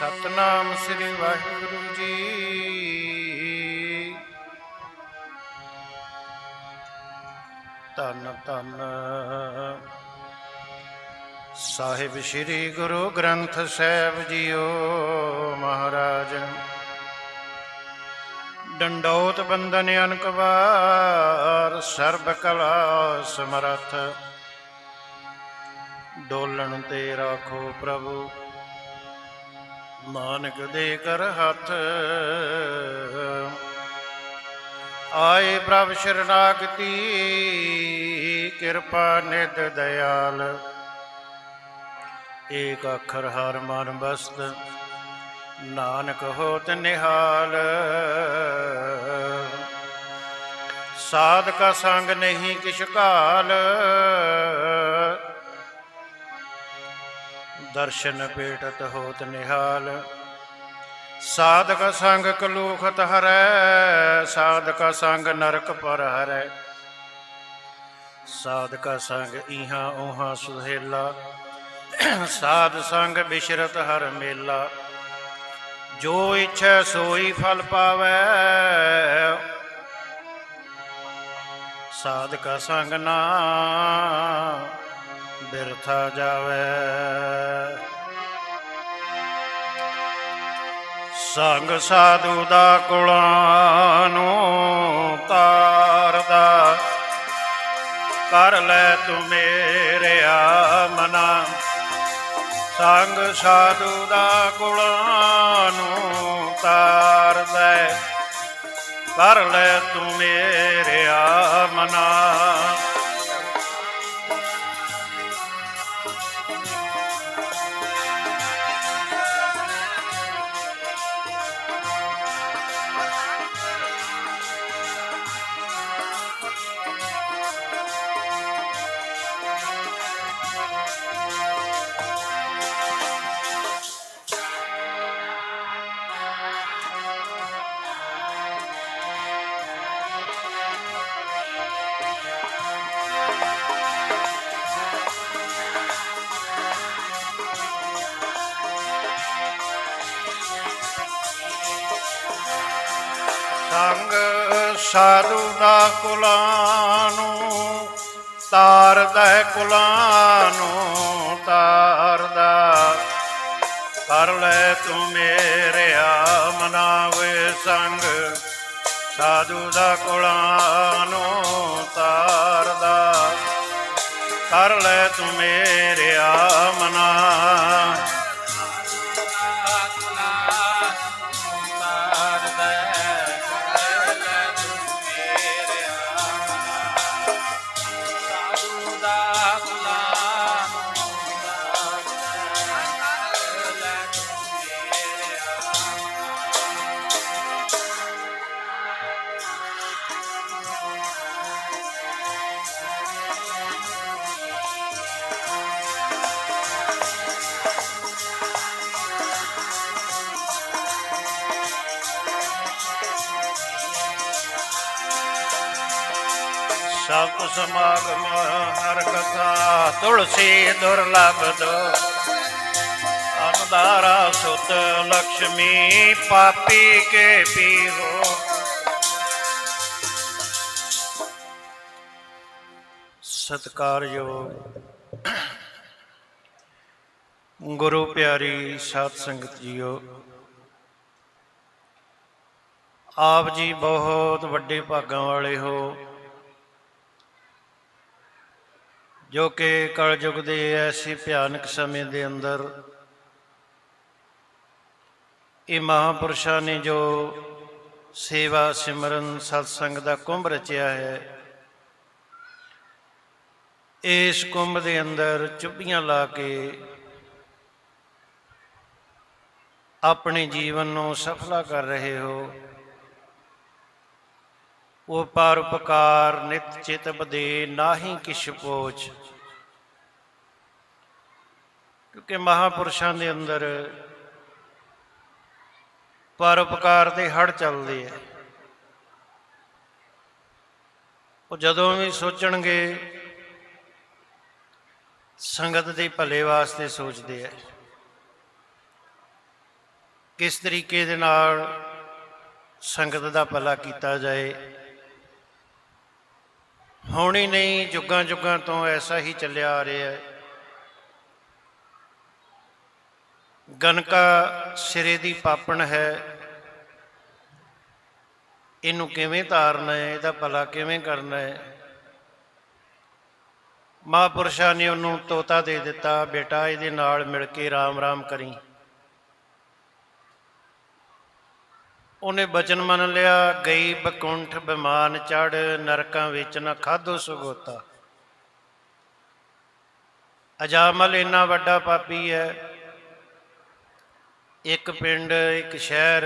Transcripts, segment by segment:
ਸਤਨਾਮ ਸ੍ਰੀ ਵਾਹਿਗੁਰੂ ਜੀ। ਧੰਨ ਧੰਨ। ਸਾਹਿਬ ਸ੍ਰੀ ਗੁਰੂ ਗ੍ਰੰਥ ਸਾਹਿਬ ਜੀਓ ਮਹਾਰਾਜ। ਡੰਡੋਤ ਬੰਦਨ ਅਨਕ ਵਾਰ, ਸਰਬ ਕਲਾ ਸਮਰੱਥ। ਡੋਲਣ ਤੇ ਰਾਖੋ ਪ੍ਰਭੂ। ਨਾਨਕ ਦੇ ਕਰ ਹੱਥ। ਆਏ ਪ੍ਰਭ ਸ਼ਰਨਾਗਤੀ, ਕਿਰਪਾ ਨਿਧ ਦਇਆਲ। ਏਕ ਅੱਖਰ ਹਰ ਮਨ ਬਸਤ, ਨਾਨਕ ਹੋਤ ਨਿਹਾਲ। ਸਾਧ ਕਾ ਸੰਗ ਨਹੀਂ ਕਿਛ ਕਾਲ ਦਰਸ਼ਨ ਪੇਟਤ ਹੋਤ ਨਿਹਾਲ। ਸਾਧਕ ਸੰਗ ਕਲੂਖਤ ਹਰੈ, ਸਾਧਕ ਸੰਗ ਨਰਕ ਪਰ ਹਰੈ। ਸਾਧਕ ਸੰਗ ਇਹਾਂ ਉਹਾਂ ਸੁਹੇਲਾ, ਸਾਧ ਸੰਗ ਬਿਸ਼ਰਤ ਹਰ ਮੇਲਾ। ਜੋ ਇਛੈ ਸੋਈ ਫਲ ਪਾਵੈ। ਸਾਧਕ ਸੰਗ ਨਾ ਬਿਰਥਾ ਜਾਵੇ। ਸੰਗ ਸਾਧੂ ਦਾ ਕੁਲਾਂ ਨੂੰ ਤਾਰਦਾ। ਕਰ ਲੈ ਤੂੰ ਮੇਰੇ ਮਨਾ ਸੰਗ ਸਾਧੂ ਦਾ ਕੁਲਾਂ ਨੂੰ ਤਾਰਦਾ। ਕਰ ਲੈ ਤੂੰ ਮੇਰੇ ਮਨਾ ਸਾਧੂ ਦਾ ਕੁਲਾਂ ਨੂੰ ਤਾਰਦਾ ਹੈ ਕੁਲਾਂ ਨੂੰ ਤਾਰਦਾ। ਕਰ ਲੈ ਤੂੰ ਮੇਰੇ ਆ ਮਨਾਵੇ ਸੰਗ, ਸਾਧੂ ਦਾ ਕੁਲਾਂ ਨੂੰ ਤਾਰਦਾ। ਕਰ ਲੈ ਤੂੰ ਮੇਰੇ ਆ ਮਨਾ ਸਤ ਸਮਾਗਮ ਹਰ ਕਥਾ, ਤੁਲਸੀ ਦੁਰਲਭ ਦੋ ਅਨਦਾਰਾ ਸੁਤ ਲక్ష్ਮੀ ਪਾਪੀ ਕੇ ਪੀਹੋ ਸਤਕਾਰਯੋਗ ਗੁਰੂ ਪਿਆਰੀ ਸਾਧ ਸੰਗਤ ਜੀਓ, ਆਪ ਜੀ ਬਹੁਤ ਵੱਡੇ ਭਾਗਾਂ ਵਾਲੇ ਹੋ। ਜੋ ਕਿ ਕਲਯੁਗ ਦੇ ਐਸੀ ਭਿਆਨਕ ਸਮੇਂ ਦੇ ਅੰਦਰ ਇਹ ਮਹਾਪੁਰਸ਼ਾਂ ਨੇ ਜੋ ਸੇਵਾ, ਸਿਮਰਨ, ਸਤਸੰਗ ਦਾ ਕੁੰਭ ਰਚਿਆ ਹੈ, ਇਸ ਕੁੰਭ ਦੇ ਅੰਦਰ ਚੁੱਭੀਆਂ ਲਾ ਕੇ ਆਪਣੇ ਜੀਵਨ ਨੂੰ ਸਫਲਾ ਕਰ ਰਹੇ ਹੋ। ਉਹ ਪਰਉਪਕਾਰ ਨਿਤ ਚਿਤ ਬਦੇ ਨਾਹੀ ਕਿਛ ਪੋਚ। ਕਿਉਂਕਿ ਮਹਾਪੁਰਸ਼ਾਂ ਦੇ ਅੰਦਰ ਪਰਉਪਕਾਰ ਦੇ ਹੜ ਚੱਲਦੇ ਆ। ਉਹ ਜਦੋਂ ਵੀ ਸੋਚਣਗੇ, ਸੰਗਤ ਦੇ ਭਲੇ ਵਾਸਤੇ ਸੋਚਦੇ ਆ। ਕਿਸ ਤਰੀਕੇ ਦੇ ਨਾਲ ਸੰਗਤ ਦਾ ਭਲਾ ਕੀਤਾ ਜਾਏ। ਹੁਣ ਹੀ ਨਹੀਂ ਜੁਗਾਂ ਜੁਗਾਂ ਤੋਂ ਐਸਾ ਹੀ ਚੱਲਿਆ ਆ ਰਿਹਾ ਹੈ। ਗਨਕਾ ਸਿਰੇ ਦੀ ਪਾਪਣ ਹੈ। ਇਹਨੂੰ ਕਿਵੇਂ ਤਾਰਨਾ ਹੈ, ਇਹਦਾ ਭਲਾ ਕਿਵੇਂ ਕਰਨਾ ਹੈ? ਮਹਾਂਪੁਰਸ਼ਾਂ ਨੇ ਉਹਨੂੰ ਤੋਤਾ ਦੇ ਦਿੱਤਾ, ਬੇਟਾ ਇਹਦੇ ਨਾਲ ਮਿਲ ਕੇ ਰਾਮ ਰਾਮ ਕਰੀ। ਉਹਨੇ ਬਚਨ ਮੰਨ ਲਿਆ, ਗਈ ਬਕੁੰਠ ਬਿਮਾਨ ਚੜ ਨਰਕਾਂ ਵਿੱਚ ਨਾ ਖਾਧੋ ਸੁਗੋਤਾ। ਅਜਾਮਲ ਇੰਨਾ ਵੱਡਾ ਪਾਪੀ ਹੈ ਇੱਕ ਪਿੰਡ, ਇੱਕ ਸ਼ਹਿਰ,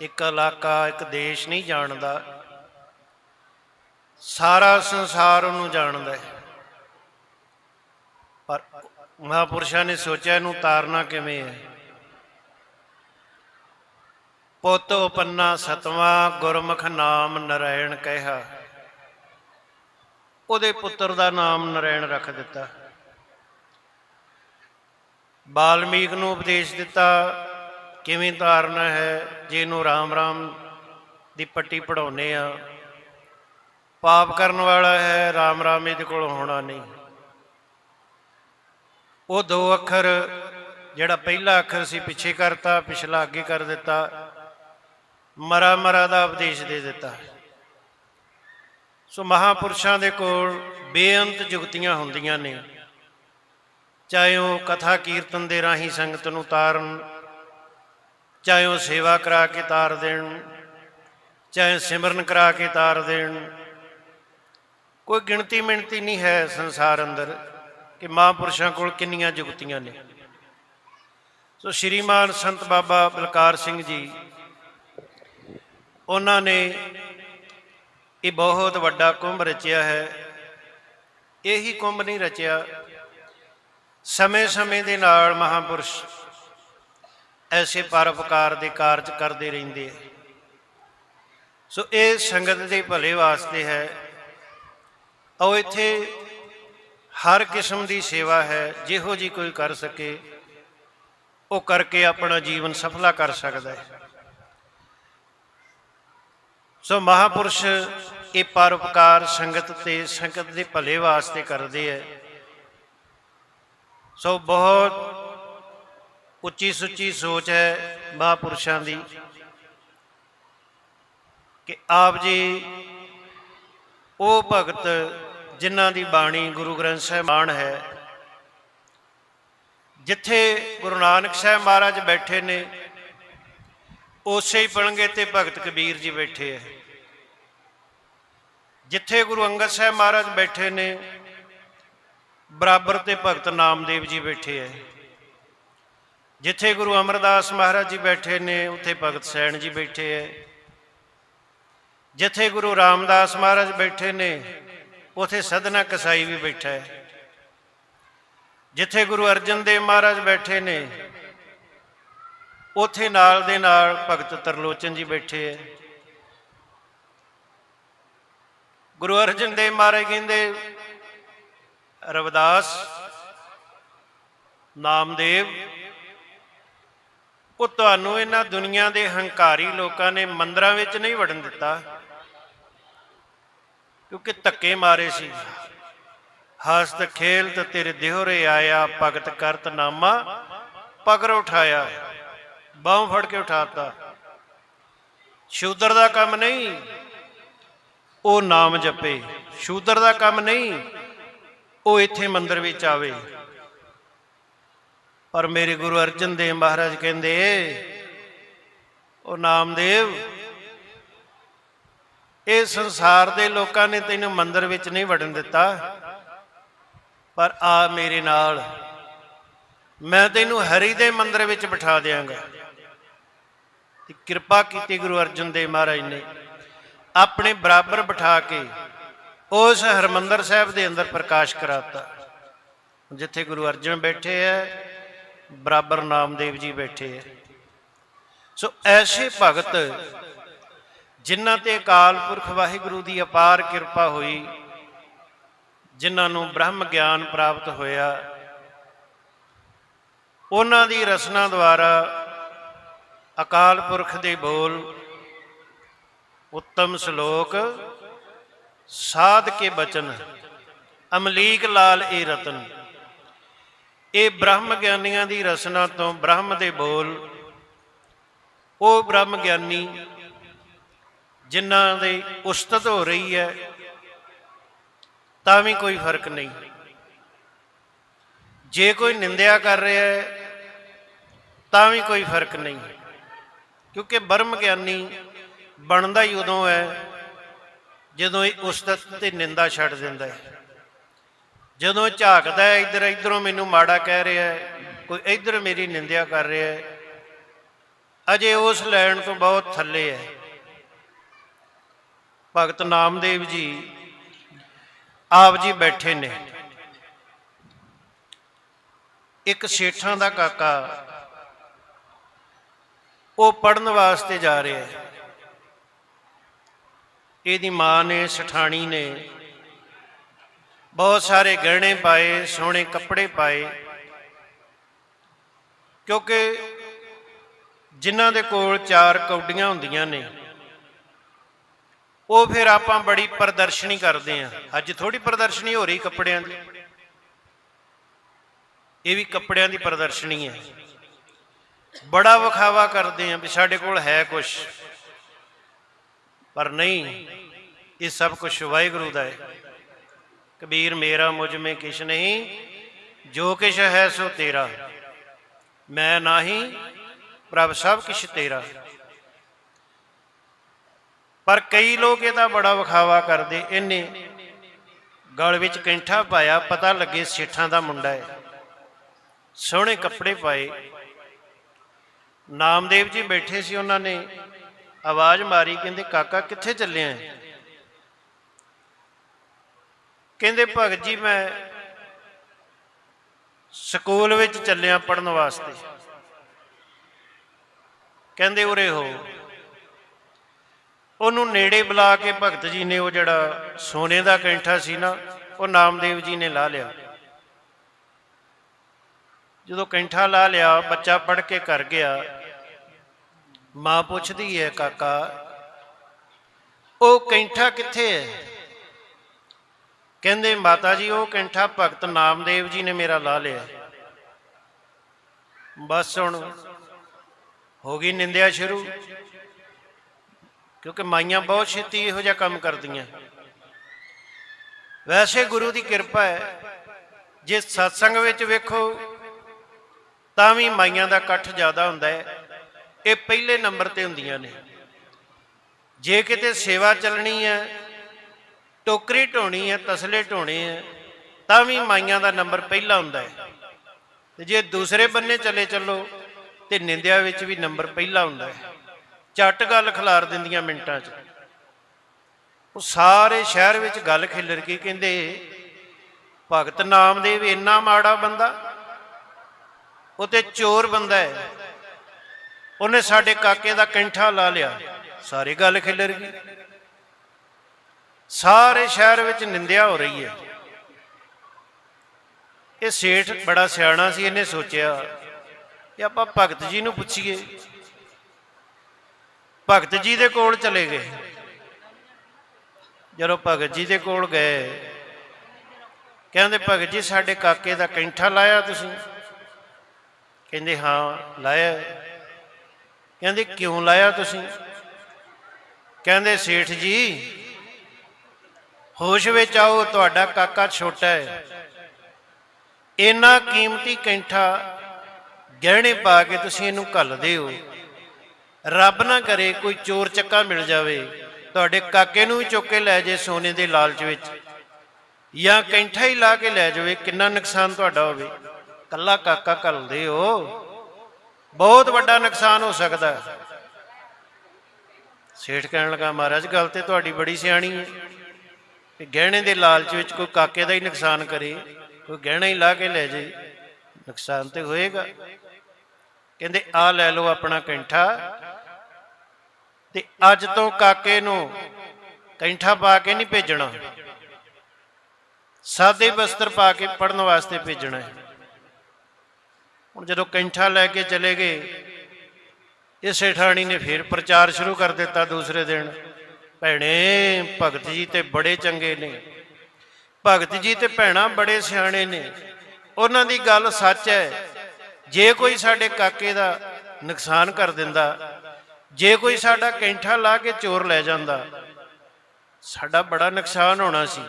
ਇੱਕ ਇਲਾਕਾ, ਇੱਕ ਦੇਸ਼ ਨਹੀਂ ਜਾਣਦਾ। ਸਾਰਾ ਸੰਸਾਰ ਉਹਨੂੰ ਜਾਣਦਾ ਹੈ। ਪਰ ਮਹਾਪੁਰਸ਼ਾਂ ਨੇ ਸੋਚਿਆ ਇਹਨੂੰ ਤਾਰਨਾ ਕਿਵੇਂ ਹੈ? ਪੁੱਤ ਉਪੰਨਾ ਸਤਵਾਂ, ਗੁਰਮੁਖ ਨਾਮ ਨਰਾਇਣ ਕਹਿਆ। ਉਹਦੇ ਪੁੱਤਰ ਦਾ ਨਾਮ ਨਰਾਇਣ ਰੱਖ ਦਿੱਤਾ। ਬਾਲਮੀਕ ਨੂੰ ਉਪਦੇਸ਼ ਦਿੱਤਾ, ਕਿਵੇਂ ਧਾਰਨਾ ਹੈ ਜਿਹਨੂੰ ਰਾਮ ਰਾਮ ਦੀ ਪੱਟੀ ਪੜਾਉਨੇ ਆ। ਪਾਪ ਕਰਨ ਵਾਲਾ ਹੈ, ਰਾਮ ਰਾਮ ਇਹਦੇ ਕੋਲ ਹੋਣਾ ਨਹੀਂ। ਉਹ ਦੋ ਅੱਖਰ, ਜਿਹੜਾ ਪਹਿਲਾ ਅੱਖਰ ਸੀ, ਪਿੱਛੇ ਕਰਤਾ, ਪਿਛਲਾ ਅੱਗੇ ਕਰ ਦਿੱਤਾ, ਮਰਾ ਮਰਾ ਦਾ ਉਪਦੇਸ਼ ਦੇ ਦਿੱਤਾ। ਸੋ ਮਹਾਪੁਰਸ਼ਾਂ ਦੇ ਕੋਲ ਬੇਅੰਤ ਜੁਗਤੀਆਂ ਹੁੰਦੀਆਂ ਨੇ। ਚਾਹੇ ਉਹ ਕਥਾ ਕੀਰਤਨ ਦੇ ਰਾਹੀਂ ਸੰਗਤ ਨੂੰ ਤਾਰਨ, ਚਾਹੇ ਉਹ ਸੇਵਾ ਕਰਾ ਕੇ ਤਾਰ ਦੇਣ, ਚਾਹੇ ਸਿਮਰਨ ਕਰਾ ਕੇ ਤਾਰ ਦੇਣ, ਕੋਈ ਗਿਣਤੀ ਮਿਣਤੀ ਨਹੀਂ ਹੈ ਸੰਸਾਰ ਅੰਦਰ ਕਿ ਮਹਾਂਪੁਰਸ਼ਾਂ ਕੋਲ ਕਿੰਨੀਆਂ ਜੁਗਤੀਆਂ ਨੇ। ਸੋ ਸ਼੍ਰੀਮਾਨ ਸੰਤ ਬਾਬਾ ਬਲਕਾਰ ਸਿੰਘ ਜੀ, ਉਹਨਾਂ ਨੇ ਇਹ ਬਹੁਤ ਵੱਡਾ ਕੁੰਭ ਰਚਿਆ ਹੈ। ਇਹੀ ਕੁੰਭ ਨਹੀਂ ਰਚਿਆ ਸਮੇਂ-ਸਮੇਂ ਦੇ ਨਾਲ ਮਹਾਪੁਰਸ਼ ਐਸੇ ਪਰਉਪਕਾਰ ਦੇ ਕਾਰਜ ਕਰਦੇ ਰਹਿੰਦੇ ਹੈ ਸੋ ਇਹ ਸੰਗਤ ਦੇ ਭਲੇ ਵਾਸਤੇ ਹੈ। ਉਹ ਇੱਥੇ ਹਰ ਕਿਸਮ ਦੀ ਸੇਵਾ ਹੈ, ਜਿਹੋ ਜੀ ਕੋਈ ਕਰ ਸਕੇ, ਉਹ ਕਰਕੇ ਆਪਣਾ ਜੀਵਨ ਸਫਲਾ ਕਰ ਸਕਦਾ ਹੈ। ਸੋ ਮਹਾਪੁਰਸ਼ ਇਹ ਪਰਉਪਕਾਰ ਸੰਗਤ ਤੇ ਸੰਗਤ ਦੇ ਭਲੇ ਵਾਸਤੇ ਕਰਦੇ ਹੈ ਸੋ ਬਹੁਤ ਉੱਚੀ ਸੁੱਚੀ ਸੋਚ ਹੈ ਮਹਾਪੁਰਸ਼ਾਂ ਦੀ ਕਿ ਆਪ ਜੀ, ਉਹ ਭਗਤ ਜਿਨ੍ਹਾਂ ਦੀ ਬਾਣੀ ਗੁਰੂ ਗ੍ਰੰਥ ਸਾਹਿਬ ਬਾਣ ਹੈ, ਜਿੱਥੇ ਗੁਰੂ ਨਾਨਕ ਸਾਹਿਬ ਮਹਾਰਾਜ ਬੈਠੇ ਨੇ, ਉਸੇ ਹੀ ਪਲੰਗੇ ਤੇ ਭਗਤ ਕਬੀਰ ਜੀ ਬੈਠੇ ਹੈ। ਜਿੱਥੇ ਗੁਰੂ ਅੰਗਦ ਸਾਹਿਬ ਮਹਾਰਾਜ ਬੈਠੇ ਨੇ ਬਰਾਬਰ ਤੇ ਭਗਤ ਨਾਮਦੇਵ ਜੀ ਬੈਠੇ ਹੈ ਜਿੱਥੇ ਗੁਰੂ ਅਮਰਦਾਸ ਮਹਾਰਾਜ ਜੀ ਬੈਠੇ ਨੇ, ਉੱਥੇ ਭਗਤ ਸੈਣ ਜੀ ਬੈਠੇ ਹੈ ਜਿੱਥੇ ਗੁਰੂ ਰਾਮਦਾਸ ਮਹਾਰਾਜ ਬੈਠੇ ਨੇ, ਉਥੇ ਸਦਨਾ ਕਸਾਈ ਵੀ ਬੈਠਾ ਹੈ ਜਿੱਥੇ ਗੁਰੂ ਅਰਜਨ ਦੇਵ ਮਹਾਰਾਜ ਬੈਠੇ ਨੇ, ਉਥੇ ਨਾਲ ਦੇ ਨਾਲ ਭਗਤ ਤਰਲੋਚਨ ਜੀ ਬੈਠੇ ਹੈ ਗੁਰੂ ਅਰਜਨ ਦੇਵ ਮਹਾਰਾਜ ਕਹਿੰਦੇ ਰਵਿਦਾਸ ਨਾਮਦੇਵ, ਉਹ ਤੁਹਾਨੂੰ ਇਹਨਾਂ ਦੁਨੀਆ ਦੇ ਹੰਕਾਰੀ ਲੋਕਾਂ ਨੇ ਮੰਦਰਾਂ ਵਿੱਚ ਨਹੀਂ ਵੜਨ ਦਿੱਤਾ, ਕਿਉਂਕਿ ਧੱਕੇ ਮਾਰੇ ਸੀ। ਹਸਤ ਖੇਲਤ ਤੇਰੇ ਦਿਹਰੇ ਆਇਆ, ਭਗਤ ਕਰਤ ਨਾਮਾ ਪਗਰ ਉਠਾਇਆ, ਬਾਹ ਫੜ ਕੇ ਉਠਾਤਾ। ਸ਼ੂਦਰ ਦਾ ਕੰਮ ਨਹੀਂ, ਉਹ ਨਾਮ ਜਪੇ। ਸ਼ੂਦਰ ਦਾ ਕੰਮ ਨਹੀਂ ਉਹ ਇੱਥੇ ਮੰਦਰ ਵਿੱਚ ਆਵੇ। ਪਰ ਮੇਰੇ ਗੁਰੂ ਅਰਜਨ ਦੇਵ ਮਹਾਰਾਜ ਕਹਿੰਦੇ, ਉਹ ਨਾਮਦੇਵ, ਇਹ ਸੰਸਾਰ ਦੇ ਲੋਕਾਂ ਨੇ ਤੈਨੂੰ ਮੰਦਰ ਵਿੱਚ ਨਹੀਂ ਵੜਨ ਦਿੱਤਾ। ਪਰ ਆ ਮੇਰੇ ਨਾਲ, ਮੈਂ ਤੈਨੂੰ ਹਰੀ ਦੇ ਮੰਦਰ ਵਿੱਚ ਬਿਠਾ ਦਿਆਂਗਾ। ਤੇ ਕਿਰਪਾ ਕੀਤੀ ਗੁਰੂ ਅਰਜਨ ਦੇਵ ਮਹਾਰਾਜ ਨੇ, ਆਪਣੇ ਬਰਾਬਰ ਬਿਠਾ ਕੇ ਉਸ ਹਰਮੰਦਰ ਸਾਹਿਬ ਦੇ ਅੰਦਰ ਪ੍ਰਕਾਸ਼ ਕਰਾਤਾ। ਜਿੱਥੇ ਗੁਰੂ ਅਰਜਨ ਬੈਠੇ ਹੈ ਬਰਾਬਰ ਨਾਮਦੇਵ ਜੀ ਬੈਠੇ ਹੈ ਸੋ ਐਸੇ ਭਗਤ ਜਿਨ੍ਹਾਂ ਤੇ ਅਕਾਲ ਪੁਰਖ ਵਾਹਿਗੁਰੂ ਦੀ ਅਪਾਰ ਕਿਰਪਾ ਹੋਈ, ਜਿਨ੍ਹਾਂ ਨੂੰ ਬ੍ਰਹਮ ਗਿਆਨ ਪ੍ਰਾਪਤ ਹੋਇਆ, ਉਹਨਾਂ ਦੀ ਰਸਨਾ ਦੁਆਰਾ ਅਕਾਲ ਪੁਰਖ ਦੇ ਬੋਲ, ਉੱਤਮ ਸ਼ਲੋਕ ਸਾਧ ਕੇ ਬਚਨ, ਅਮਲੀਕ ਲਾਲ ਇਹ ਰਤਨ। ਇਹ ਬ੍ਰਹਮ ਗਿਆਨੀਆਂ ਦੀ ਰਸਨਾ ਤੋਂ ਬ੍ਰਹਮ ਦੇ ਬੋਲ। ਉਹ ਬ੍ਰਹਮ ਗਿਆਨੀ ਜਿਨ੍ਹਾਂ ਦੇ ਉਸਤਤ ਹੋ ਰਹੀ ਹੈ, ਤਾਂ ਵੀ ਕੋਈ ਫ਼ਰਕ ਨਹੀਂ। ਜੇ ਕੋਈ ਨਿੰਦਿਆ ਕਰ ਰਿਹਾ ਹੈ, ਤਾਂ ਵੀ ਕੋਈ ਫ਼ਰਕ ਨਹੀਂ। ਕਿਉਂਕਿ ਬ੍ਰਹਮ ਗਿਆਨੀ ਬਣਦਾ ਹੀ ਉਦੋਂ ਹੈ ਜਦੋਂ ਇਹ ਉਸਤਤ ਤੇ ਨਿੰਦਾ ਛੱਡ ਦਿੰਦਾ ਹੈ। ਜਦੋਂ ਝਾਕਦਾ ਹੈ, ਇੱਧਰ ਇੱਧਰੋਂ ਮੈਨੂੰ ਮਾੜਾ ਕਹਿ ਰਿਹਾ ਹੈ, ਕੋਈ ਇੱਧਰ ਮੇਰੀ ਨਿੰਦਿਆ ਕਰ ਰਿਹਾ ਹੈ। ਅਜੇ ਉਸ ਲੈਣ ਤੋਂ ਬਹੁਤ ਥੱਲੇ ਹੈ। ਭਗਤ ਨਾਮਦੇਵ ਜੀ ਆਪ ਜੀ ਬੈਠੇ ਨੇ। ਇੱਕ ਸੇਠਾਂ ਦਾ ਕਾਕਾ, ਉਹ ਪੜਨ ਵਾਸਤੇ ਜਾ ਰਿਹਾ ਹੈ। ਇਹਦੀ ਮਾਂ ਨੇ, ਸਠਾਣੀ ਨੇ ਬਹੁਤ ਸਾਰੇ ਗਹਿਣੇ ਪਾਏ, ਸੋਹਣੇ ਕੱਪੜੇ ਪਾਏ। ਕਿਉਂਕਿ ਜਿਨ੍ਹਾਂ ਦੇ ਕੋਲ ਚਾਰ ਕੌਡੀਆਂ ਹੁੰਦੀਆਂ ਨੇ, ਉਹ ਫਿਰ ਆਪਾਂ ਬੜੀ ਪ੍ਰਦਰਸ਼ਨੀ ਕਰਦੇ ਆਂ ਅੱਜ ਥੋੜੀ ਪ੍ਰਦਰਸ਼ਨੀ ਹੋ ਰਹੀ ਕੱਪੜਿਆਂ ਦੀ। ਇਹ ਵੀ ਕੱਪੜਿਆਂ ਦੀ ਪ੍ਰਦਰਸ਼ਨੀ ਹੈ। ਬੜਾ ਵਿਖਾਵਾ ਕਰਦੇ ਆਂ ਵੀ ਸਾਡੇ ਕੋਲ ਹੈ ਕੁਝ ਪਰ ਨਹੀਂ, ਇਹ ਸਭ ਕੁਝ ਵਾਹਿਗੁਰੂ ਦਾ ਹੈ। ਕਬੀਰ, ਮੇਰਾ ਮੁਝ ਮੇ ਕਿਛ ਨਹੀਂ, ਜੋ ਕਿਛ ਹੈ ਸੋ ਤੇਰਾ। ਮੈਂ ਨਹੀਂ, ਪ੍ਰਭ ਸਭ ਕਿਛ ਤੇਰਾ। ਪਰ ਕਈ ਲੋਕ ਇਹਦਾ ਬੜਾ ਵਿਖਾਵਾ ਕਰਦੇ, ਇਹਨੇ ਗਲ ਵਿੱਚ ਕੈਂਠਾ ਪਾਇਆ, ਪਤਾ ਲੱਗੇ ਸੇਠਾਂ ਦਾ ਮੁੰਡਾ ਹੈ। ਸੋਹਣੇ ਕੱਪੜੇ ਪਾਏ। ਨਾਮਦੇਵ ਜੀ ਬੈਠੇ ਸੀ ਉਹਨਾਂ ਨੇ। ਆਵਾਜ਼ ਮਾਰੀ, ਕਹਿੰਦੇ, ਕਾਕਾ, ਕਿੱਥੇ ਚੱਲਿਆ ਆਂ ਕਹਿੰਦੇ, ਭਗਤ ਜੀ, ਮੈਂ ਸਕੂਲ ਵਿੱਚ ਚੱਲਿਆ ਪੜਨ ਵਾਸਤੇ। ਕਹਿੰਦੇ, ਉਰੇ ਹੋ। ਉਹਨੂੰ ਨੇੜੇ ਬੁਲਾ ਕੇ ਭਗਤ ਜੀ ਨੇ ਉਹ ਜਿਹੜਾ ਸੋਨੇ ਦਾ ਕੈਂਠਾ ਸੀ ਨਾ, ਉਹ ਨਾਮਦੇਵ ਜੀ ਨੇ ਲਾ ਲਿਆ। ਜਦੋਂ ਕੈਂਠਾ ਲਾ ਲਿਆ, ਬੱਚਾ ਪੜ ਕੇ ਘਰ ਗਿਆ ਮਾਂ ਪੁੱਛਦੀ ਹੈ ਕਾਕਾ, ਉਹ ਕੈਂਠਾ ਕਿੱਥੇ ਹੈ ਕਹਿੰਦੇ, ਮਾਤਾ ਜੀ, ਉਹ ਕੈਂਠਾ ਭਗਤ ਨਾਮਦੇਵ ਜੀ ਨੇ ਮੇਰਾ ਲਾ ਲਿਆ। ਬਸ ਹੁਣ ਹੋ ਗਈ ਨਿੰਦਿਆ ਸ਼ੁਰੂ। ਕਿਉਂਕਿ ਮਾਈਆਂ ਬਹੁਤ ਛੇਤੀ ਇਹੋ ਜਿਹਾ ਕੰਮ ਕਰਦੀਆਂ। ਵੈਸੇ ਗੁਰੂ ਦੀ ਕਿਰਪਾ ਹੈ ਜੇ ਸਤਸੰਗ ਵਿੱਚ ਵੇਖੋ, ਤਾਂ ਵੀ ਮਾਈਆਂ ਦਾ ਇਕੱਠ ਜ਼ਿਆਦਾ ਹੁੰਦਾ ਹੈ ਇਹ ਪਹਿਲੇ ਨੰਬਰ ਤੇ ਹੁੰਦੀਆਂ ਨੇ। ਜੇ ਕਿਤੇ ਸੇਵਾ ਚੱਲਣੀ ਹੈ, ਟੋਕਰੀ ਢੋਣੀ ਹੈ, ਤਸਲੇ ਢੋਣੇ ਹੈ, ਤਾਂ ਵੀ ਮਾਈਆਂ ਦਾ ਨੰਬਰ ਪਹਿਲਾ ਹੁੰਦਾ ਹੈ। ਤੇ ਜੇ ਦੂਸਰੇ ਬੰਨੇ ਚਲੇ ਚੱਲੋ, ਤੇ ਨਿੰਦਿਆ ਵਿੱਚ ਵੀ ਨੰਬਰ ਪਹਿਲਾ ਹੁੰਦਾ ਹੈ। ਝੱਟ ਗੱਲ ਖਿਲਾਰ ਦਿੰਦੀਆਂ ਮਿੰਟਾਂ 'ਚ। ਉਹ ਸਾਰੇ ਸ਼ਹਿਰ ਵਿੱਚ ਗੱਲ ਖਿਲਰ ਗਈ ਕਹਿੰਦੇ, ਭਗਤ ਨਾਮਦੇਵ ਇੰਨਾ ਮਾੜਾ ਬੰਦਾ, ਉਹ ਤੇ ਚੋਰ ਬੰਦਾ ਹੈ। ਉਹਨੇ ਸਾਡੇ ਕਾਕੇ ਦਾ ਕੈਂਠਾ ਲਾ ਲਿਆ। ਸਾਰੀ ਗੱਲ ਖਿਲਰ ਗਈ। ਸਾਰੇ ਸ਼ਹਿਰ ਵਿੱਚ ਨਿੰਦਿਆ ਹੋ ਰਹੀ ਹੈ। ਇਹ ਸੇਠ ਬੜਾ ਸਿਆਣਾ ਸੀ, ਇਹਨੇ ਸੋਚਿਆ ਕਿ ਆਪਾਂ ਭਗਤ ਜੀ ਨੂੰ ਪੁੱਛੀਏ। ਭਗਤ ਜੀ ਦੇ ਕੋਲ ਚਲੇ ਗਏ। ਜਦੋਂ ਭਗਤ ਜੀ ਦੇ ਕੋਲ ਗਏ, ਕਹਿੰਦੇ, ਭਗਤ ਜੀ, ਸਾਡੇ ਕਾਕੇ ਦਾ ਕੈਂਠਾ ਲਾਇਆ ਤੁਸੀਂ? ਕਹਿੰਦੇ, ਹਾਂ, ਲਾਇਆ ਕਹਿੰਦੇ, ਕਿਉਂ ਲਾਇਆ ਤੁਸੀਂ? ਕਹਿੰਦੇ, ਸੇਠ ਜੀ, ਹੋਸ਼ ਵਿੱਚ ਆਓ, ਤੁਹਾਡਾ ਕਾਕਾ ਛੋਟਾ ਹੈ। ਇੰਨਾ ਕੀਮਤੀ ਕੈਂਠਾ ਗਹਿਣੇ ਪਾ ਕੇ ਤੁਸੀਂ ਇਹਨੂੰ ਘੱਲਦੇ ਹੋ। ਰੱਬ ਨਾ ਕਰੇ ਕੋਈ ਚੋਰ ਚੱਕਾ ਮਿਲ ਜਾਵੇ, ਤੁਹਾਡੇ ਕਾਕੇ ਨੂੰ ਵੀ ਚੁੱਕ ਕੇ ਲੈ ਜੇ ਸੋਨੇ ਦੇ ਲਾਲਚ ਵਿੱਚ। ਜਾਂ ਕੈਂਠਾ ਹੀ ਲਾ ਕੇ ਲੈ ਜਾਵੇ, ਕਿੰਨਾ ਨੁਕਸਾਨ ਤੁਹਾਡਾ ਹੋਵੇ। ਕੱਲਾ ਕਾਕਾ ਘੱਲਦੇ ਹੋ। ਬਹੁਤ ਵੱਡਾ ਨੁਕਸਾਨ ਹੋ ਸਕਦਾ ਹੈ। ਸੇਠ ਕਹਿਣ ਲੱਗਾ, ਮਹਾਰਾਜ, ਗੱਲ ਤੇ ਤੁਹਾਡੀ ਬੜੀ ਸਿਆਣੀ ਹੈ ਕਿ ਗਹਿਣੇ ਦੇ ਲਾਲਚ ਵਿੱਚ ਕੋਈ ਕਾਕੇ ਦਾ ਹੀ ਨੁਕਸਾਨ ਕਰੇ, ਕੋਈ ਗਹਿਣਾ ਹੀ ਲਾ ਕੇ ਲੈ ਜੇ ਨੁਕਸਾਨ ਤੇ ਹੋਏਗਾ। ਕਹਿੰਦੇ ਆ ਲੈ ਲਓ ਆਪਣਾ ਕੈਂਠਾ ਤੇ ਅੱਜ ਤੋਂ ਕਾਕੇ ਨੂੰ ਕੈਂਠਾ ਪਾ ਕੇ ਨਹੀਂ ਭੇਜਣਾ। ਸਾਦੇ ਬਸਤਰ ਪਾ ਕੇ ਪੜਨ ਵਾਸਤੇ ਭੇਜਣਾ ਹੈ। ਹੁਣ ਜਦੋਂ ਕੈਂਠਾ ਲੈ ਕੇ ਚਲੇ ਗਏ ਇਸੇ ਠਾਣੀ ਨੇ ਫਿਰ ਪ੍ਰਚਾਰ ਸ਼ੁਰੂ ਕਰ ਦਿੱਤਾ ਦੂਸਰੇ ਦਿਨ। ਭੈਣੇ, ਭਗਤ ਜੀ ਤੇ ਬੜੇ ਚੰਗੇ ਨੇ। ਭਗਤ ਜੀ ਤੇ ਭੈਣਾ ਬੜੇ ਸਿਆਣੇ ਨੇ। ਉਹਨਾਂ ਦੀ ਗੱਲ ਸੱਚ ਹੈ। ਜੇ ਕੋਈ ਸਾਡੇ ਕਾਕੇ ਦਾ ਨੁਕਸਾਨ ਕਰ ਦਿੰਦਾ, ਜੇ ਕੋਈ ਸਾਡਾ ਕੈਂਠਾ ਲਾ ਕੇ ਚੋਰ ਲੈ ਜਾਂਦਾ, ਸਾਡਾ ਬੜਾ ਨੁਕਸਾਨ ਹੋਣਾ ਸੀ।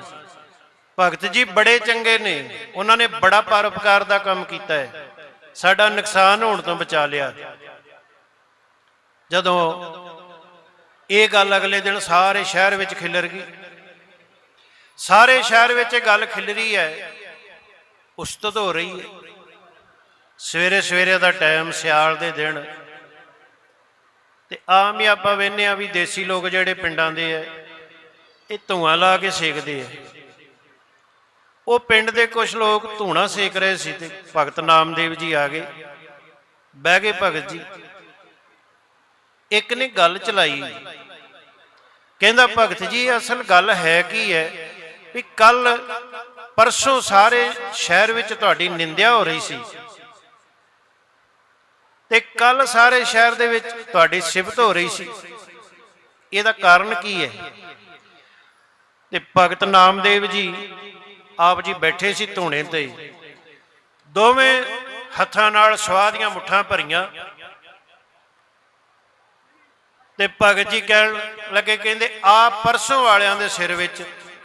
ਭਗਤ ਜੀ ਬੜੇ ਚੰਗੇ ਨੇ। ਉਹਨਾਂ ਨੇ ਬੜਾ ਪਰਉਪਕਾਰ ਦਾ ਕੰਮ ਕੀਤਾ ਹੈ। ਸਾਡਾ ਨੁਕਸਾਨ ਹੋਣ ਤੋਂ ਬਚਾ ਲਿਆ। ਜਦੋਂ ਇਹ ਗੱਲ ਅਗਲੇ ਦਿਨ ਸਾਰੇ ਸ਼ਹਿਰ ਵਿੱਚ ਖਿਲਰ ਗਈ। ਸਾਰੇ ਸ਼ਹਿਰ ਵਿੱਚ ਇਹ ਗੱਲ ਖਿਲਰੀ ਹੈ, ਉਸਤਤ ਹੋ ਰਹੀ ਹੈ। ਸਵੇਰੇ ਸਵੇਰੇ ਦਾ ਟਾਈਮ ਸਿਆਲ ਦੇ ਦਿਨ। ਤੇ ਆਮ ਹੀ ਆਪਾਂ ਵੇਖਦੇ ਆ ਵੀ ਦੇਸੀ ਲੋਕ ਜਿਹੜੇ ਪਿੰਡਾਂ ਦੇ ਐ ਇਹ ਧੂਆਂ ਲਾ ਕੇ ਸੇਕਦੇ ਐ ਉਹ ਪਿੰਡ ਦੇ ਕੁਝ ਲੋਕ ਧੂਣਾ ਸੇਕ ਰਹੇ ਸੀ ਤੇ ਭਗਤ ਨਾਮਦੇਵ ਜੀ ਆ ਗਏ। ਬਹਿ ਗਏ ਭਗਤ ਜੀ। ਇੱਕ ਨੇ ਗੱਲ ਚਲਾਈ। ਕਹਿੰਦਾ, ਭਗਤ ਜੀ, ਅਸਲ ਗੱਲ ਹੈ ਕੀ ਹੈ ਵੀ ਕੱਲ ਪਰਸੋਂ ਸਾਰੇ ਸ਼ਹਿਰ ਵਿੱਚ ਤੁਹਾਡੀ ਨਿੰਦਿਆ ਹੋ ਰਹੀ ਸੀ ਤੇ ਕੱਲ ਸਾਰੇ ਸ਼ਹਿਰ ਦੇ ਵਿੱਚ ਤੁਹਾਡੀ ਸਿਫਤ ਹੋ ਰਹੀ ਸੀ। ਇਹਦਾ ਕਾਰਨ ਕੀ ਹੈ? ਤੇ ਭਗਤ ਨਾਮਦੇਵ ਜੀ ਆਪ ਜੀ ਬੈਠੇ ਸੀ ਧੂਣੇ ਤੇ ਦੋਵੇਂ ਹੱਥਾਂ ਨਾਲ ਸਵਾਹ ਦੀਆਂ ਮੁੱਠਾਂ ਭਰੀਆਂ। ਤੇ ਭਗਤ ਜੀ ਕਹਿਣ ਲੱਗੇ, ਕਹਿੰਦੇ, ਆ ਪਰਸੋਂ ਵਾਲਿਆਂ ਦੇ ਸਿਰ ਵਿੱਚ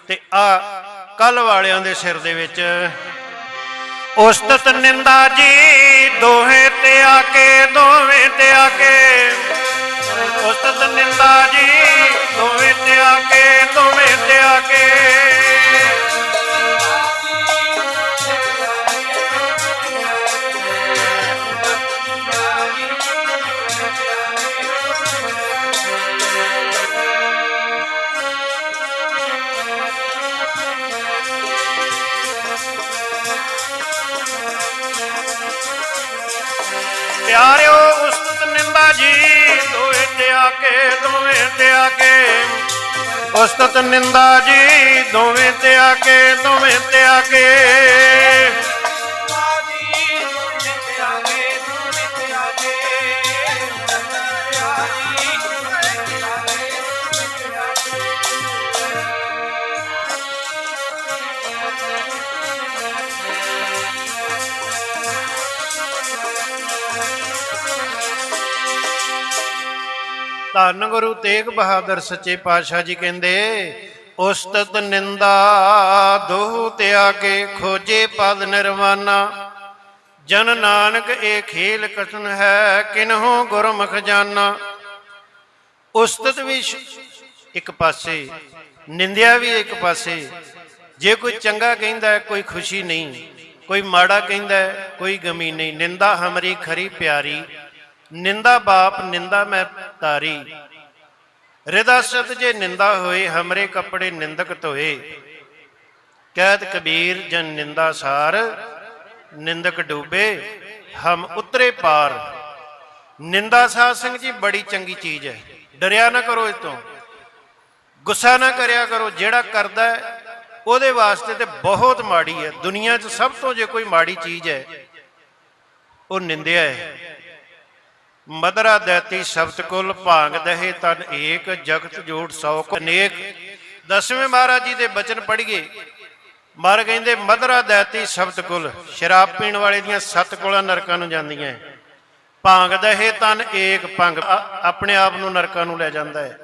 ਤੇ ਆ ਕੱਲ ਵਾਲਿਆਂ ਦੇ ਸਿਰ ਦੇ ਵਿੱਚ। ਉਸਤਤ ਨਿੰਦਾ ਜੀ ਦੋਹੇ ਤੇ ਆ ਕੇ, ਦੋਵੇਂ ਤੇ ਆ ਕੇ। ਉਸਤਤ ਨਿੰਦਾ ਜੀ ਦੋਵੇਂ ਤੇ ਆ ਕੇ, ਦੋਵੇਂ ਤੇ ਆ ਕੇ। ਪਿਆਰਿਓ ਉਸਤ ਨਿੰਦਾ ਜੀ ਦੋਵੇਂ ਤੇ ਆ ਕੇ ਦੋਵੇਂ ਤੇ ਆ ਕੇ ਉਸਤਤ ਨਿੰਦਾ ਜੀ, ਦੋਵੇਂ ਤੇ ਆ ਕੇ ਦੋਵੇਂ ਤੇ ਆ ਕੇ ਧੰਨ ਗੁਰੂ ਤੇਗ ਬਹਾਦਰ ਸੱਚੇ ਪਾਤਸ਼ਾਹ ਜੀ ਕਹਿੰਦੇ, ਉਸਤਤ ਨਿੰਦਾ ਦੋਹ ਤੇ ਆ ਖੋਜੇ ਪਦ ਨਿਰਵਾਨਾ। ਜਨ ਨਾਨਕ ਇਹ ਖੇਲ ਕਟਨ ਹੈ, ਕਿਨਹੋ ਗੁਰਮੁਖ ਜਾਨਾ। ਉਸਤਤ ਵੀ ਇੱਕ ਪਾਸੇ, ਨਿੰਦਿਆ ਵੀ ਇੱਕ ਪਾਸੇ। ਜੇ ਕੋਈ ਚੰਗਾ ਕਹਿੰਦਾ ਕੋਈ ਖੁਸ਼ੀ ਨਹੀਂ। ਕੋਈ ਮਾੜਾ ਕਹਿੰਦਾ ਕੋਈ ਗਮੀ ਨਹੀਂ। ਨਿੰਦਾ ਹਮਰੀ ਖਰੀ ਪਿਆਰੀ। ਨਿੰਦਾ ਬਾਪ ਨਿੰਦਾ ਮੈਂ ਤਾਰੀ ਰਿਦਾ ਸਤ ਜੇ ਨਿੰਦਾ ਹੋਏ ਹਮਰੇ ਕੱਪੜੇ ਨਿੰਦਕ ਧੋਏ। ਕਹਿਤ ਕਬੀਰ ਜਨ ਨਿੰਦਾ ਸਾਰ ਨਿੰਦਕ ਡੂਬੇ ਹਮ ਉਤਰੇ ਪਾਰ। ਨਿੰਦਾ ਸਾਧ ਸਿੰਘ ਜੀ ਬੜੀ ਚੰਗੀ ਚੀਜ਼ ਹੈ ਡਰਿਆ ਨਾ ਕਰੋ ਇਸ ਤੋਂ ਗੁੱਸਾ ਨਾ ਕਰਿਆ ਕਰੋ ਜਿਹੜਾ ਕਰਦਾ ਹੈ, ਉਹਦੇ ਵਾਸਤੇ ਤੇ ਬਹੁਤ ਮਾੜੀ ਹੈ। ਦੁਨੀਆ 'ਚ ਸਭ ਤੋਂ ਜੇ ਕੋਈ ਮਾੜੀ ਚੀਜ਼ ਹੈ ਉਹ ਨਿੰਦਿਆ ਹੈ। ਮਦਰਾ ਦੈਤੀ ਸ਼ਬਦ ਕੁਲ ਭਾਂਗ ਦਹੇ ਤਨ ਏਕ, ਜਗਤ ਜੋੜ ਸੌ ਕੋ ਅਨੇਕ। ਦਸਵੇਂ ਮਹਾਰਾਜ ਜੀ ਦੇ ਬਚਨ ਪੜ੍ਹੀਏ। ਮਰ ਕਹਿੰਦੇ, ਮਦਰਾ ਦੈਤੀ ਸ਼ਬਦ ਕੁਲ, ਸ਼ਰਾਬ ਪੀਣ ਵਾਲੇ ਦੀਆਂ ਸੱਤ ਕੁਲਾਂ ਨਰਕਾਂ ਨੂੰ ਜਾਂਦੀਆਂ ਭਾਂਗ ਦਹੇ ਤਨ ਏਕ, ਭੰਗ ਆਪਣੇ ਆਪ ਨੂੰ ਨਰਕਾਂ ਨੂੰ ਲੈ ਜਾਂਦਾ ਹੈ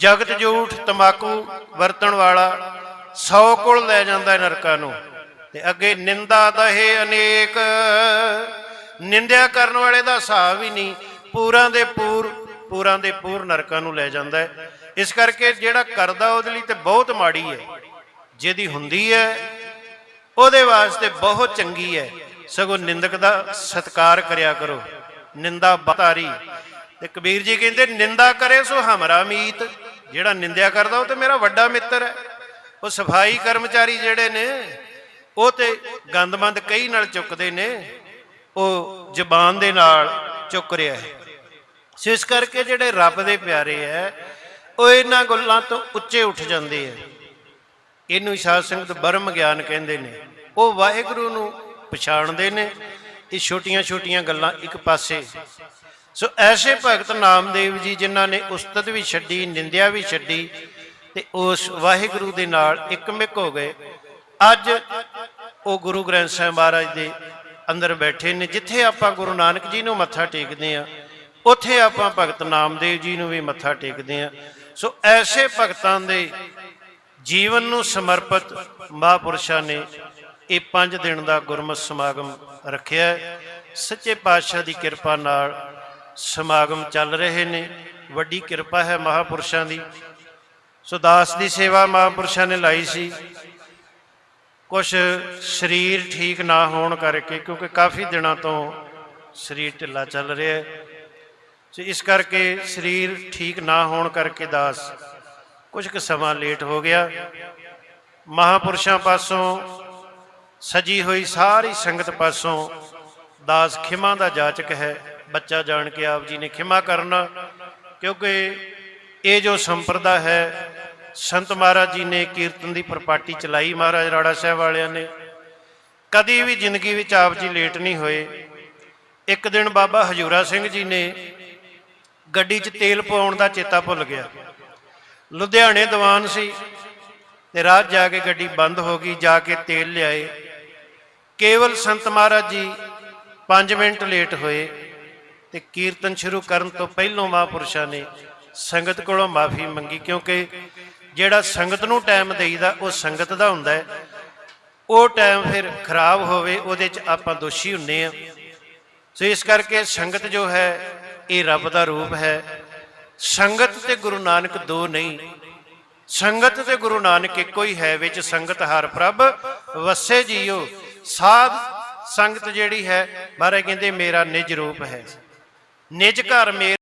ਜਗਤ ਜੂਠ, ਤਮਾਕੂ ਵਰਤਣ ਵਾਲਾ ਸੌ ਕੁਲ ਲੈ ਜਾਂਦਾ ਹੈ ਨਰਕਾਂ ਨੂੰ। ਤੇ ਅੱਗੇ, ਨਿੰਦਾ ਦਹੇ ਅਨੇਕ। ਨਿੰਦਿਆ ਕਰਨ ਵਾਲੇ ਦਾ ਹਿਸਾਬ ਹੀ ਨਹੀਂ। ਪੂਰਾਂ ਦੇ ਪੂਰ, ਪੂਰਾਂ ਦੇ ਪੂਰ ਨਰਕਾਂ ਨੂੰ ਲੈ ਜਾਂਦਾ ਹੈ। ਇਸ ਕਰਕੇ ਜਿਹੜਾ ਕਰਦਾ ਉਹਦੇ ਲਈ ਤੇ ਬਹੁਤ ਮਾੜੀ ਹੈ। ਜਿਹਦੀ ਹੁੰਦੀ ਹੈ, ਉਹਦੇ ਵਾਸਤੇ ਬਹੁਤ ਚੰਗੀ ਹੈ। ਸਗੋਂ ਨਿੰਦਕ ਦਾ ਸਤਕਾਰ ਕਰਿਆ ਕਰੋ। ਨਿੰਦਾ ਬਤਾਰੀ। ਤੇ ਕਬੀਰ ਜੀ ਕਹਿੰਦੇ, ਨਿੰਦਾ ਕਰੇ ਸੋ ਹਮਰਾ ਮੀਤ। ਜਿਹੜਾ ਨਿੰਦਿਆ ਕਰਦਾ, ਉਹ ਤੇ ਮੇਰਾ ਵੱਡਾ ਮਿੱਤਰ ਹੈ। ਉਹ ਸਫ਼ਾਈ ਕਰਮਚਾਰੀ ਜਿਹੜੇ ਨੇ, ਉਹ ਤੇ ਗੰਦਮੰਦ ਕਈ ਨਾਲ ਚੁੱਕਦੇ ਨੇ। ਉਹ ਜ਼ਬਾਨ ਦੇ ਨਾਲ ਚੁੱਕ ਰਿਹਾ ਹੈ। ਸੋ ਇਸ ਕਰਕੇ ਜਿਹੜੇ ਰੱਬ ਦੇ ਪਿਆਰੇ ਹੈ, ਉਹ ਇਹਨਾਂ ਗੱਲਾਂ ਤੋਂ ਉੱਚੇ ਉੱਠ ਜਾਂਦੇ ਹੈ। ਇਹਨੂੰ ਸਾਧ ਸੰਗਤ ਬਰਮ ਗਿਆਨ ਕਹਿੰਦੇ ਨੇ। ਉਹ ਵਾਹਿਗੁਰੂ ਨੂੰ ਪਛਾਣਦੇ ਨੇ। ਇਹ ਛੋਟੀਆਂ ਛੋਟੀਆਂ ਗੱਲਾਂ ਇੱਕ ਪਾਸੇ। ਸੋ ਐਸੇ ਭਗਤ ਨਾਮਦੇਵ ਜੀ ਜਿਨ੍ਹਾਂ ਨੇ ਉਸਤਤ ਵੀ ਛੱਡੀ, ਨਿੰਦਿਆ ਵੀ ਛੱਡੀ, ਤੇ ਉਸ ਵਾਹਿਗੁਰੂ ਦੇ ਨਾਲ ਇੱਕਮਿਕ ਹੋ ਗਏ। ਅੱਜ ਉਹ ਗੁਰੂ ਗ੍ਰੰਥ ਸਾਹਿਬ ਮਹਾਰਾਜ ਦੇ ਅੰਦਰ ਬੈਠੇ ਨੇ, ਜਿੱਥੇ ਆਪਾਂ ਗੁਰੂ ਨਾਨਕ ਜੀ ਨੂੰ ਮੱਥਾ ਟੇਕਦੇ ਆ ਉੱਥੇ ਆਪਾਂ ਭਗਤ ਨਾਮਦੇਵ ਜੀ ਨੂੰ ਵੀ ਮੱਥਾ ਟੇਕਦੇ ਆ ਸੋ ਐਸੇ ਭਗਤਾਂ ਦੇ ਜੀਵਨ ਨੂੰ ਸਮਰਪਿਤ ਮਹਾਪੁਰਸ਼ਾਂ ਨੇ ਇਹ 5 ਦਿਨ ਦਾ ਗੁਰਮਤਿ ਸਮਾਗਮ ਰੱਖਿਆ ਸੱਚੇ ਪਾਤਸ਼ਾਹ ਦੀ ਕਿਰਪਾ ਨਾਲ ਸਮਾਗਮ ਚੱਲ ਰਹੇ ਨੇ। ਵੱਡੀ ਕਿਰਪਾ ਹੈ ਮਹਾਪੁਰਸ਼ਾਂ ਦੀ। ਸੋ ਦਾਸ ਦੀ ਸੇਵਾ ਮਹਾਪੁਰਸ਼ਾਂ ਨੇ ਲਾਈ ਸੀ। ਕੁਝ ਸਰੀਰ ਠੀਕ ਨਾ ਹੋਣ ਕਰਕੇ, ਕਿਉਂਕਿ ਕਾਫੀ ਦਿਨਾਂ ਤੋਂ ਸਰੀਰ ਢਿੱਲਾ ਚੱਲ ਰਿਹਾ ਹੈ। ਸੋ ਇਸ ਕਰਕੇ ਸਰੀਰ ਠੀਕ ਨਾ ਹੋਣ ਕਰਕੇ ਦਾਸ ਕੁਝ ਕੁ ਸਮਾਂ ਲੇਟ ਹੋ ਗਿਆ। ਮਹਾਪੁਰਸ਼ਾਂ ਪਾਸੋਂ ਸਜੀ ਹੋਈ ਸਾਰੀ ਸੰਗਤ ਪਾਸੋਂ ਦਾਸ ਖਿਮਾ ਦਾ ਜਾਚਕ ਹੈ। ਬੱਚਾ ਜਾਣ ਕੇ ਆਪ ਜੀ ਨੇ ਖਿਮਾ ਕਰਨਾ, ਕਿਉਂਕਿ ਇਹ ਜੋ ਸੰਪਰਦਾ ਹੈ ਸੰਤ ਮਹਾਰਾਜ ਜੀ ਨੇ ਕੀਰਤਨ ਦੀ ਪ੍ਰਪਾਟੀ ਚਲਾਈ, ਮਹਾਰਾਜ ਰਾੜਾ ਸਾਹਿਬ ਵਾਲਿਆਂ ਨੇ। ਕਦੀ ਵੀ ਜ਼ਿੰਦਗੀ ਵਿੱਚ ਆਪ ਜੀ ਲੇਟ ਨਹੀਂ ਹੋਏ। ਇੱਕ ਦਿਨ ਬਾਬਾ ਹਜੂਰਾ ਸਿੰਘ ਜੀ ਨੇ ਗੱਡੀ 'ਚ ਤੇਲ ਪਾਉਣ ਦਾ ਚੇਤਾ ਭੁੱਲ ਗਿਆ। ਲੁਧਿਆਣੇ ਦੀਵਾਨ ਸੀ ਤੇ ਰਾਤ ਜਾ ਕੇ ਗੱਡੀ ਬੰਦ ਹੋ ਗਈ, ਜਾ ਕੇ ਤੇਲ ਲਿਆਏ। ਕੇਵਲ ਸੰਤ ਮਹਾਰਾਜ ਜੀ 5 ਮਿੰਟ ਲੇਟ ਹੋਏ ਤੇ ਕੀਰਤਨ ਸ਼ੁਰੂ ਕਰਨ ਤੋਂ ਪਹਿਲਾਂ ਮਹਾਂਪੁਰਸ਼ਾਂ ਨੇ ਸੰਗਤ ਕੋਲੋਂ ਮਾਫੀ ਮੰਗੀ ਕਿਉਂਕਿ ਜਿਹੜਾ ਸੰਗਤ ਨੂੰ ਟਾਈਮ ਦੇਈਦਾ, ਉਹ ਸੰਗਤ ਦਾ ਹੁੰਦਾ ਹੈ। ਉਹ ਟਾਈਮ ਫਿਰ ਖਰਾਬ ਹੋਵੇ, ਉਹਦੇ 'ਚ ਆਪਾਂ ਦੋਸ਼ੀ ਹੁੰਨੇ ਆ। ਸੋ ਇਸ ਕਰਕੇ ਸੰਗਤ ਜੋ ਹੈ, ਇਹ ਰੱਬ ਦਾ ਰੂਪ ਹੈ। ਸੰਗਤ ਤੇ ਗੁਰੂ ਨਾਨਕ ਦੋ ਨਹੀਂ। ਸੰਗਤ ਤੇ ਗੁਰੂ ਨਾਨਕ ਇੱਕੋ ਹੀ ਹੈ, ਵਿੱਚ ਸੰਗਤ ਹਰ ਪ੍ਰਭ, ਵਸੇ ਜੀਓ। ਸਾਧ ਸੰਗਤ ਜਿਹੜੀ ਹੈ, ਮਹਾਰਾਜ ਕਹਿੰਦੇ, ਮੇਰਾ ਨਿਜ ਰੂਪ ਹੈ। ਨਿਜ ਘਰ ਮੇਰਾ